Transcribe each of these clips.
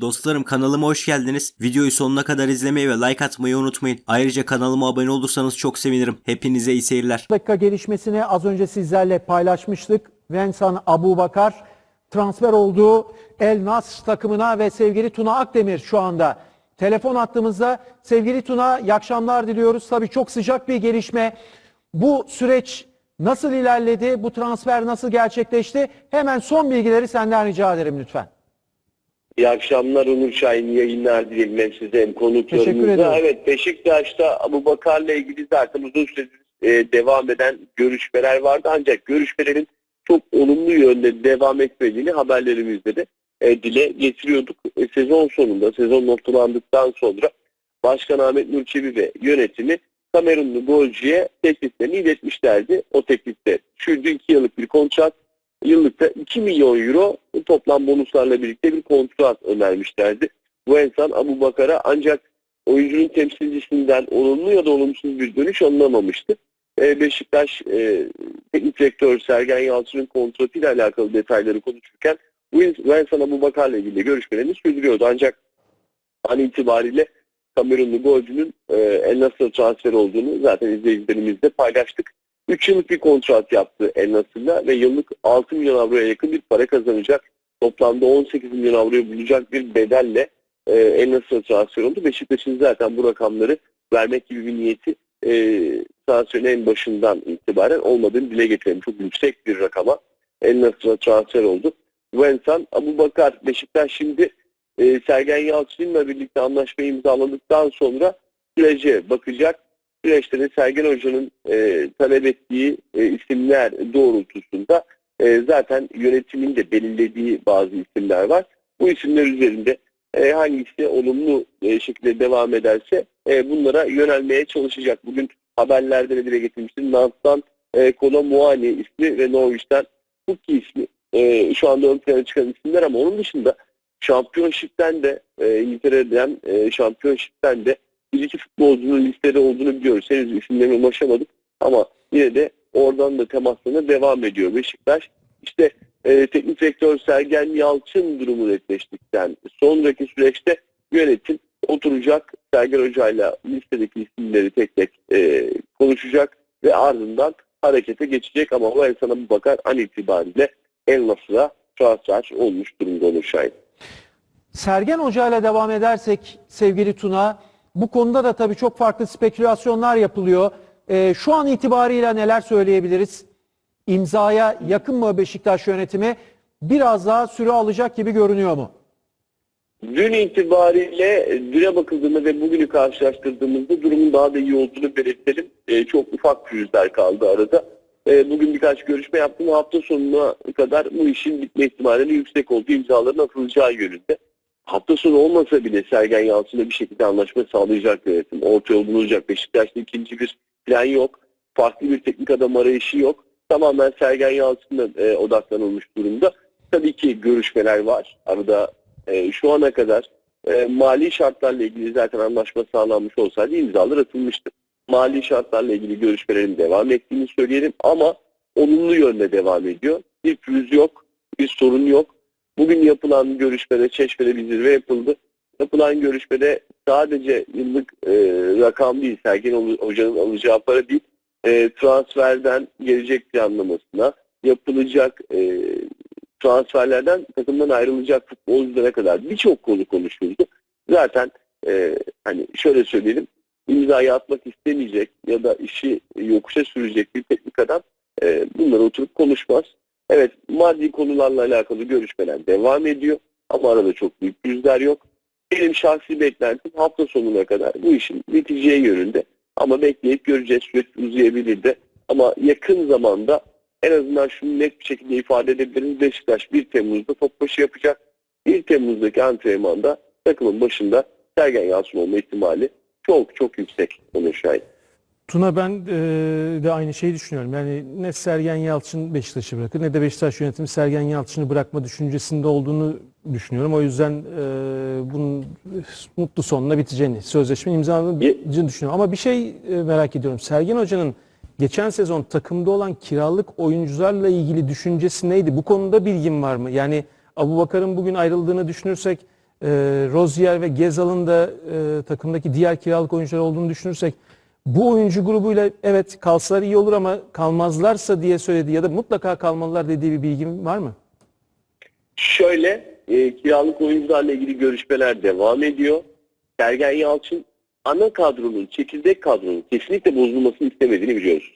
Dostlarım kanalıma hoş geldiniz. Videoyu sonuna kadar izlemeyi ve like atmayı unutmayın. Ayrıca kanalıma abone olursanız çok sevinirim. Hepinize iyi seyirler. dakika gelişmesini az önce sizlerle paylaşmıştık. Vensan Abu Bakar transfer olduğu El Nasr takımına ve sevgili Tuna Akdemir şu anda telefon attığımızda. Sevgili Tuna iyi akşamlar diliyoruz. Tabii çok sıcak bir gelişme. Bu süreç nasıl ilerledi? Bu transfer nasıl gerçekleşti? Hemen son bilgileri senden rica ederim lütfen. İyi akşamlar Onur Şahin yayınlar dilerim hem size hem konuklarımıza. Evet Beşiktaş'ta Abu Bakar'la ilgili zaten uzun süredir e, devam eden görüşmeler vardı. Ancak görüşmelerin çok olumlu yönde devam etmediğini haberlerimizde de e, dile getiriyorduk. E, sezon sonunda, sezon noktalandıktan sonra Başkan Ahmet Nur Çebi ve yönetimi Kamerunlu golcüye tekliflerini iletmişlerdi. O teklifte sürdü 2 yıllık bir kontrat yıllıkta 2 milyon euro toplam bonuslarla birlikte bir kontrat önermişlerdi. Bu insan Abu Bakar'a ancak oyuncunun temsilcisinden olumlu ya da olumsuz bir dönüş alınamamıştı. Ee, Beşiktaş e, teknik direktör Sergen Yalçın'ın kontratıyla alakalı detayları konuşurken Vincent Abu Bakar'la ilgili görüşmelerini sürdürüyordu. Ancak an itibariyle Kamerunlu golcünün e, El Nasır transferi olduğunu zaten izleyicilerimizle paylaştık. 3 yıllık bir kontrat yaptı El Nasır'la ve yıllık 6 milyon avroya yakın bir para kazanacak. Toplamda 18 milyon avroyu bulacak bir bedelle e, El Nasır transfer oldu. Beşiktaş'ın zaten bu rakamları vermek gibi bir niyeti e, transferin en başından itibaren olmadığını dile getirelim. Çok yüksek bir rakama El Nasır'a transfer oldu. Vincent Abu Bakar Beşiktaş şimdi e, Sergen Yalçın'la birlikte anlaşmayı imzaladıktan sonra sürece bakacak. Süreçte de Sergen Hoca'nın e, talep ettiği e, isimler doğrultusunda e, zaten yönetimin de belirlediği bazı isimler var. Bu isimler üzerinde e, hangisi olumlu e, şekilde devam ederse e, bunlara yönelmeye çalışacak. Bugün haberlerde de dile getirmiştim. Nant'tan e, Kolo Muani ismi ve Norwich'ten Pukki ismi e, şu anda ön plana çıkan isimler ama onun dışında Şampiyonşip'ten de e, İngiltere'den e, Şampiyonşip'ten de bir iki futbolcunun listede olduğunu biliyoruz. Henüz isimlerine ulaşamadık ama yine de oradan da temaslarına devam ediyor Beşiktaş. İşte e, teknik direktör Sergen Yalçın durumu netleştikten sonraki süreçte yönetim oturacak Sergen Hoca'yla listedeki isimleri tek tek e, konuşacak ve ardından harekete geçecek ama o insana bir bakar an itibariyle El Nasır'a transfer olmuş durumda olur Şahin. Sergen Hoca ile devam edersek sevgili Tuna, bu konuda da tabii çok farklı spekülasyonlar yapılıyor. Ee, şu an itibariyle neler söyleyebiliriz? İmzaya yakın mı Beşiktaş yönetimi? Biraz daha süre alacak gibi görünüyor mu? Dün itibariyle düne bakıldığında ve bugünü karşılaştırdığımızda durumun daha da iyi olduğunu belirtelim. Ee, çok ufak pürüzler kaldı arada. Ee, bugün birkaç görüşme yaptım. Hafta sonuna kadar bu işin bitme ihtimalinin yüksek olduğu imzaların atılacağı yönünde. Hafta sonu olmasa bile Sergen Yalçın'la bir şekilde anlaşma sağlayacak yönetim. Orta yol bulunacak. Beşiktaş'ta ikinci bir plan yok. Farklı bir teknik adam arayışı yok. Tamamen Sergen Yalçın'la e, odaklanılmış durumda. Tabii ki görüşmeler var. Arada e, şu ana kadar e, mali şartlarla ilgili zaten anlaşma sağlanmış olsaydı imzalar atılmıştı. Mali şartlarla ilgili görüşmelerin devam ettiğini söyleyelim ama olumlu yönde devam ediyor. Bir pürüz yok, bir sorun yok. Bugün yapılan görüşmede Çeşme'de bir zirve yapıldı. Yapılan görüşmede sadece yıllık e, rakam değil, Sergen Hoca- Hoca'nın alacağı para değil, e, transferden gelecek planlamasına, yapılacak e, transferlerden takımdan ayrılacak futbolculara kadar birçok konu konuşuldu. Zaten e, hani şöyle söyleyelim, imzayı atmak istemeyecek ya da işi yokuşa sürecek bir teknik adam e, bunları oturup konuşmaz. Evet maddi konularla alakalı görüşmeler devam ediyor ama arada çok büyük yüzler yok. Benim şahsi beklentim hafta sonuna kadar bu işin biteceği yönünde ama bekleyip göreceğiz süreç uzayabilir de ama yakın zamanda en azından şunu net bir şekilde ifade edebiliriz. Beşiktaş 1 Temmuz'da top başı yapacak. 1 Temmuz'daki antrenmanda takımın başında Sergen Yalçın olma ihtimali çok çok yüksek onun şahit. Tuna ben e, de aynı şeyi düşünüyorum. Yani ne Sergen Yalçın Beşiktaş'ı bırakır ne de Beşiktaş yönetimi Sergen Yalçın'ı bırakma düşüncesinde olduğunu düşünüyorum. O yüzden e, bunun mutlu sonuna biteceğini, sözleşme imzalanacağını düşünüyorum. Ama bir şey e, merak ediyorum. Sergen Hoca'nın geçen sezon takımda olan kiralık oyuncularla ilgili düşüncesi neydi? Bu konuda bilgin var mı? Yani Abu Bakar'ın bugün ayrıldığını düşünürsek Rozier ve Gezal'ın da takımdaki diğer kiralık oyuncular olduğunu düşünürsek bu oyuncu grubuyla evet kalsalar iyi olur ama kalmazlarsa diye söyledi ya da mutlaka kalmalılar dediği bir bilgin var mı? Şöyle e, kiralık oyuncularla ilgili görüşmeler devam ediyor. Sergen Yalçın ana kadronun, çekirdek kadronun kesinlikle bozulmasını istemediğini biliyoruz.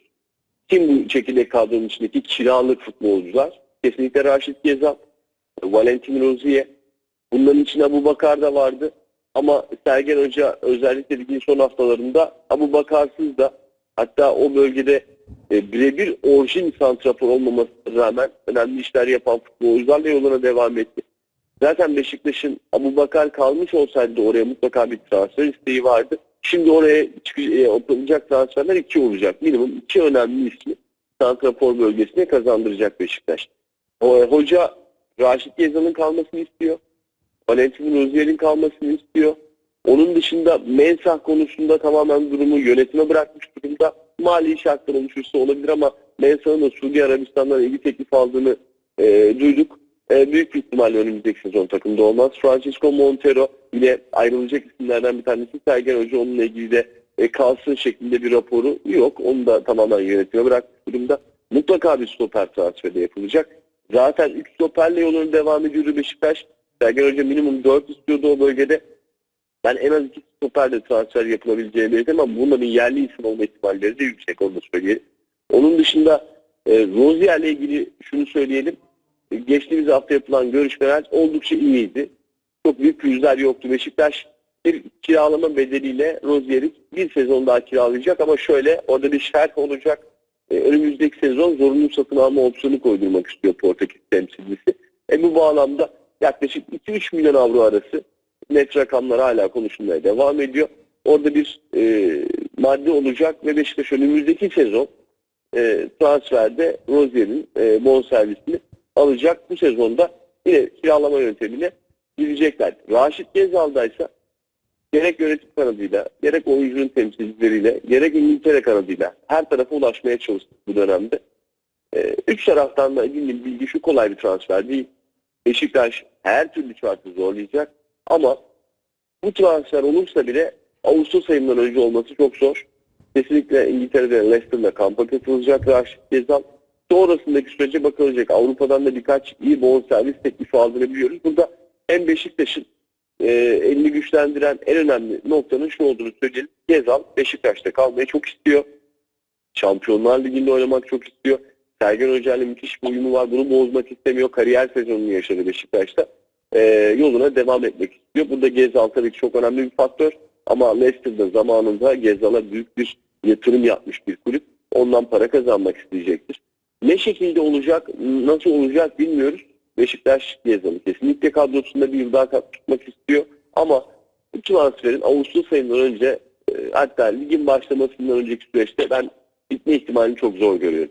Kim bu çekirdek kadronun içindeki kiralık futbolcular? Kesinlikle Raşit Gezal, Valentin Rozier. Bunların içinde Abu Bakar da vardı. Ama Sergen Hoca özellikle ligin son haftalarında Abu Bakarsız da hatta o bölgede e, birebir orijin santrafor olmamasına rağmen önemli işler yapan futbolcularla yoluna devam etti. Zaten Beşiktaş'ın Abu Bakar kalmış olsaydı oraya mutlaka bir transfer isteği vardı. Şimdi oraya çıkacak, e, yapılacak transferler iki olacak. Minimum iki önemli ismi santrafor bölgesine kazandıracak Beşiktaş. O, hoca Raşit Gezal'ın kalmasını istiyor. Valentin Rozier'in kalmasını istiyor. Onun dışında Mensah konusunda tamamen durumu yönetime bırakmış durumda. Mali şartlar oluşursa olabilir ama Mensah'ın da Suudi Arabistan'dan ilgi teklif aldığını e, duyduk. E, büyük bir ihtimalle önümüzdeki sezon takımda olmaz. Francisco Montero yine ayrılacak isimlerden bir tanesi. Sergen Hoca onunla ilgili de e, kalsın şeklinde bir raporu yok. Onu da tamamen yönetime bırakmış durumda. Mutlaka bir stoper transferi yapılacak. Zaten 3 stoperle yoluna devam ediyordu Beşiktaş. Sergen Hoca minimum 4 istiyordu o bölgede. Ben en az 2 stoperle transfer yapılabileceğini belirttim ama bunların yerli isim olma ihtimalleri de yüksek onu da. Onun dışında e, Rozier'le ilgili şunu söyleyelim. E, Geçtiğimiz hafta yapılan görüşmeler oldukça iyiydi. Çok büyük yüzler yoktu. Beşiktaş bir kiralama bedeliyle Rozier'i bir sezon daha kiralayacak ama şöyle orada bir şerh olacak. E, önümüzdeki sezon zorunlu satın alma opsiyonu koydurmak istiyor Portekiz temsilcisi. E, bu bağlamda yaklaşık 2-3 milyon avro arası net rakamlar hala konuşulmaya devam ediyor. Orada bir e, madde olacak ve Beşiktaş önümüzdeki sezon e, transferde Rozier'in e, bonservisini alacak. Bu sezonda yine kiralama yöntemine girecekler. Raşit Gezal'daysa gerek yönetim kanadıyla, gerek oyuncunun temsilcileriyle, gerek İngiltere kanadıyla her tarafa ulaşmaya çalıştık bu dönemde. E, üç taraftan da edindiğim bilgi şu kolay bir transfer değil. Beşiktaş her türlü şartı zorlayacak ama bu transfer olursa bile Ağustos ayından önce olması çok zor. Kesinlikle İngiltere'de Leicester'la kampa katılacak Raşit Gezal. Sonrasındaki sürece bakılacak. Avrupa'dan da birkaç iyi bonservis teklifi aldığını biliyoruz. Burada hem Beşiktaş'ın e, elini güçlendiren en önemli noktanın şu olduğunu söyleyelim. Gezal Beşiktaş'ta kalmayı çok istiyor. Şampiyonlar Ligi'nde oynamak çok istiyor. Sergen Hoca ile müthiş bir uyumu var. Bunu bozmak istemiyor. Kariyer sezonunu yaşadı Beşiktaş'ta. E, yoluna devam etmek istiyor. Burada Gezal tabii ki çok önemli bir faktör. Ama Leicester'da zamanında Gezal'a büyük bir yatırım yapmış bir kulüp. Ondan para kazanmak isteyecektir. Ne şekilde olacak, nasıl olacak bilmiyoruz. Beşiktaş Gezal'ı kesinlikle kadrosunda bir yıl daha tutmak istiyor. Ama bu transferin Ağustos ayından önce e, hatta ligin başlamasından önceki süreçte ben bitme ihtimalini çok zor görüyorum.